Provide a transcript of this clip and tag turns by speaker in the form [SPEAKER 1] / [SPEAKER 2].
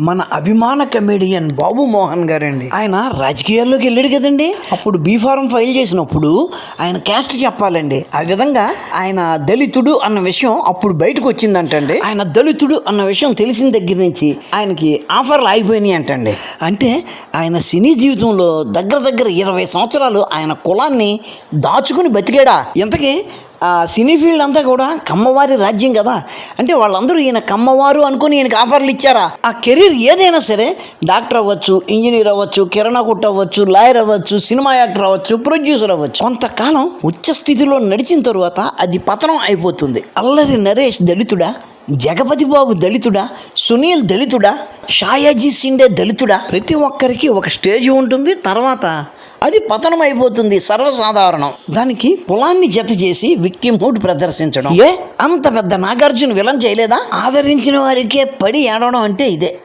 [SPEAKER 1] మన అభిమాన కమెడియన్ బాబు మోహన్ గారండి. ఆయన రాజకీయాల్లోకి వెళ్ళాడు కదండి. అప్పుడు బీ ఫారం ఫైల్ చేసినప్పుడు ఆయన క్యాస్ట్ చెప్పాలండి. ఆ విధంగా ఆయన దళితుడు అన్న విషయం అప్పుడు బయటకు వచ్చిందంటండి. ఆయన దళితుడు అన్న విషయం తెలిసిన దగ్గర నుంచి ఆయనకి ఆఫర్లు ఆగిపోయినాయి అంటండి. అంటే ఆయన సినీ జీవితంలో దగ్గర దగ్గర ఇరవై సంవత్సరాలు ఆయన కులాన్ని దాచుకుని బతికాడా? ఇంతకీ ఆ సినీ ఫీల్డ్ అంతా కూడా కమ్మవారి రాజ్యం కదా. అంటే వాళ్ళందరూ ఈయన కమ్మవారు అనుకుని ఈయనకి ఆఫర్లు ఇచ్చారా? ఆ కెరీర్ ఏదైనా సరే డాక్టర్ అవ్వచ్చు ఇంజనీర్ అవ్వచ్చు కిరాణా కొట్టు అవ్వచ్చు లాయర్ అవ్వచ్చు సినిమా యాక్టర్ అవ్వచ్చు ప్రొడ్యూసర్ అవ్వచ్చు. కొంతకాలం ఉచ్చ స్థితిలో నడిచిన తరువాత అది పతనం అయిపోతుంది. అల్లరి నరేష్ దళితుడా? జగపతి బాబు దళితుడా? సునీల్ దళితుడా? షాయాజీ సిండే దళితుడా? ప్రతి ఒక్కరికి ఒక స్టేజ్ ఉంటుంది తర్వాత అది పతనం అయిపోతుంది సర్వసాధారణం. దానికి కులాన్ని జత చేసి విక్టిమ్ మూడ్ ప్రదర్శించడం. ఏ? అంత పెద్ద నాగార్జున విలన్ చేయలేదా? ఆదరించిన వారికే పడి ఏడవడం అంటే ఇదే.